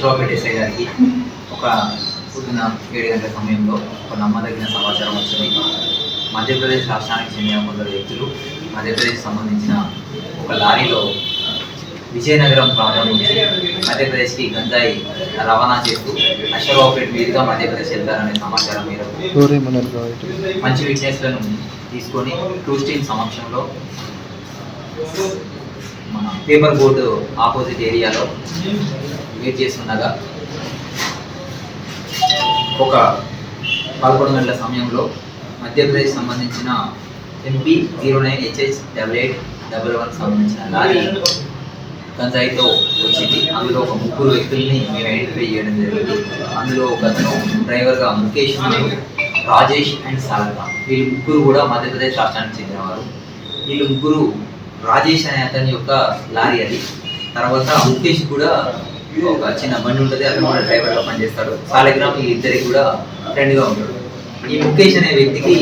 Aswaraopeta SI గారికి. ఒక పొద్దున ఏడు గంటల సమయంలో ఒక నమ్మదగిన సమాచారం వచ్చింది. మధ్యప్రదేశ్ రాష్ట్రానికి చెందిన కొందరు వ్యక్తులు మధ్యప్రదేశ్ సంబంధించిన ఒక లారీలో విజయనగరం ప్రాంతం నుంచి మధ్యప్రదేశ్కి గంజాయి రవాణా చేస్తూ అశ్వరావుపేట మీదుగా మధ్యప్రదేశ్ వెళ్తారనే సమాచారం మేరకు మంచి విట్నెస్లను తీసుకొని టూస్టీన్ సమక్షంలో మన పేపర్ బోర్డు ఆపోజిట్ ఏరియాలో వెయిట్ చేస్తుండగా ఒక పదకొండు గంటల సమయంలో మధ్యప్రదేశ్ సంబంధించిన MP zero nine HH double eight double one సంబంధించిన లారీ గంజాయితో వచ్చింది. అందులో ఒక ముగ్గురు వ్యక్తుల్ని మేము ఐడెంటిఫై చేయడం జరిగింది. అందులో ఒక అతను డ్రైవర్గా ముఖేష్ రాజేష్ అండ్ సాగర్ వీళ్ళు ముగ్గురు కూడా మధ్యప్రదేశ్ రాష్ట్రానికి చెందినవారు. వీళ్ళు ముగ్గురు రాజేష్ అనే అతని యొక్క లారీ అది. తర్వాత ముఖేష్ కూడా ఒక చిన్న బండి ఉంటుంది అతను కూడా డ్రైవర్గా పనిచేస్తాడు. సాలిగ్రామ్ ఈ ఇద్దరికి కూడా ఫ్రెండ్గా ఉంటాడు ఈ ముఖేష్ అనే వ్యక్తికి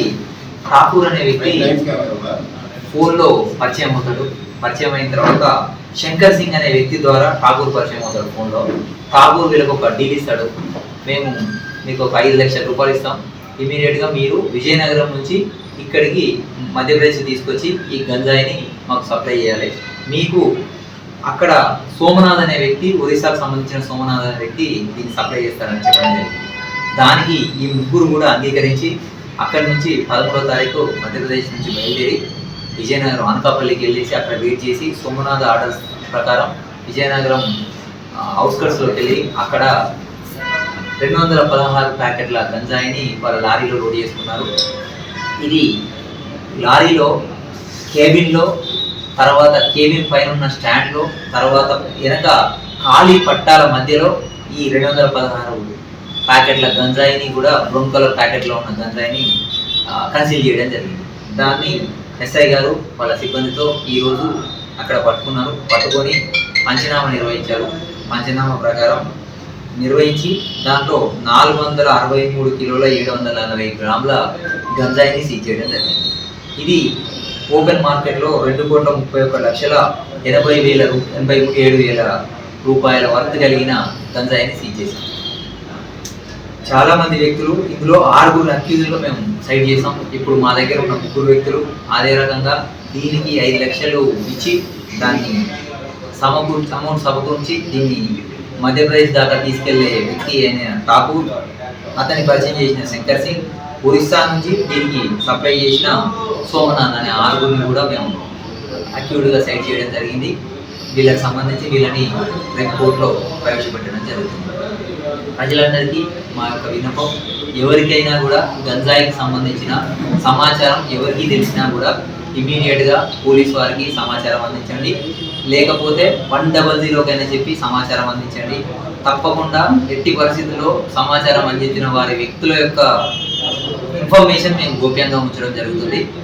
ఠాకూర్ అనే వ్యక్తి ఫోన్లో పరిచయం అవుతాడు. పరిచయం అయిన తర్వాత శంకర్ సింగ్ అనే వ్యక్తి ద్వారా ఠాకూర్ పరిచయం అవుతాడు ఫోన్లో. ఠాకూర్ వీళ్ళకి ఒక డీల్ ఇస్తాడు. మేము మీకు ఒక ఐదు లక్షల రూపాయలు ఇస్తాం. ఇమీడియట్గా మీరు విజయనగరం నుంచి ఇక్కడికి మధ్యప్రదేశ్ తీసుకొచ్చి ఈ గంజాయిని మాకు సప్లై చేయాలి. మీకు అక్కడ సోమనాథ్ అనే వ్యక్తి ఒరిస్సాకు సంబంధించిన సోమనాథ్ అనే వ్యక్తి దీన్ని సప్లై చేస్తారని చెప్పడం జరిగింది. దానికి ఈ ముగ్గురు కూడా అంగీకరించి అక్కడి నుంచి పదమూడవ తారీఖు మధ్యప్రదేశ్ నుంచి బయలుదేరి విజయనగరం అనకాపల్లికి వెళ్ళేసి అక్కడ వెయిట్ చేసి సోమనాథ్ ఆర్డర్స్ ప్రకారం విజయనగరం అవుట్స్కట్స్లోకి వెళ్ళి అక్కడ రెండు వందల పదహారు ప్యాకెట్ల గంజాయిని వాళ్ళ లారీలో లోడ్ చేసుకున్నారు. ఇది లారీలో కేబిన్లో తర్వాత కేబిన్ పైన ఉన్న స్టాండ్లో తర్వాత వెనక ఖాళీ పట్టాల మధ్యలో ఈ రెండు వందల పదహారు ప్యాకెట్ల గంజాయిని కూడా బ్రౌన్ కలర్ ప్యాకెట్లో ఉన్న గంజాయిని కన్సీల్ చేయడం జరిగింది. దాన్ని ఎస్ఐ గారు వాళ్ళ సిబ్బందితో ఈరోజు అక్కడ పట్టుకున్నారు. పట్టుకొని పంచనామా నిర్వహించారు. పంచనామా ప్రకారం నిర్వహించి దాంట్లో నాలుగు వందల అరవై మూడు కిలోల ఏడు వందల నలభై గ్రాముల గంజాయిని సీజ్ చేయడం జరిగింది. ఇది ఓపెన్ మార్కెట్లో రెండు కోట్ల ముప్పై ఒక్క లక్షల ఎనభై వేల ఎనభై ఏడు వేల రూపాయల వర్త్ కలిగిన గంజాయిని సీజ్ చేశాం. చాలా మంది వ్యక్తులు ఇందులో ఆరుగురు అక్యూజులుగా మేము సైడ్ చేసాం ఇప్పుడు మా దగ్గర ఉన్న ముగ్గురు వ్యక్తులు అదే రకంగా దీనికి ఐదు లక్షలు ఇచ్చి దాన్ని సమకూర్చి అమౌంట్ సమకూర్చి దీన్ని మధ్యప్రదేశ్ దాకా తీసుకెళ్ళే వ్యక్తి అయిన ఠాకూర్ అతని పరిచయం చేసిన శంకర్ సింగ్ ఒరిస్సా నుంచి దీనికి సప్లై చేసిన సోమనాథ్ అనే ఆరుగురిని కూడా మేము అక్యూడ్గా సెట్ చేయడం జరిగింది. వీళ్ళకి సంబంధించి వీళ్ళని రేపు కోర్టులో ప్రవేశపెట్టడం జరుగుతుంది. ప్రజలందరికీ మా యొక్క విన్నపం ఎవరికైనా కూడా గంజాయికి సంబంధించిన సమాచారం ఎవరికి తెలిసినా కూడా ఇమీడియట్గా పోలీస్ వారికి సమాచారం అందించండి. లేకపోతే వన్ డబల్ జీరోకైనా చెప్పి సమాచారం అందించండి. తప్పకుండా ఎట్టి పరిస్థితుల్లో సమాచారం అందించిన వారి వ్యక్తుల యొక్క ఇన్ఫర్మేషన్ మేము గోప్యంగా ఉంచడం జరుగుతుంది.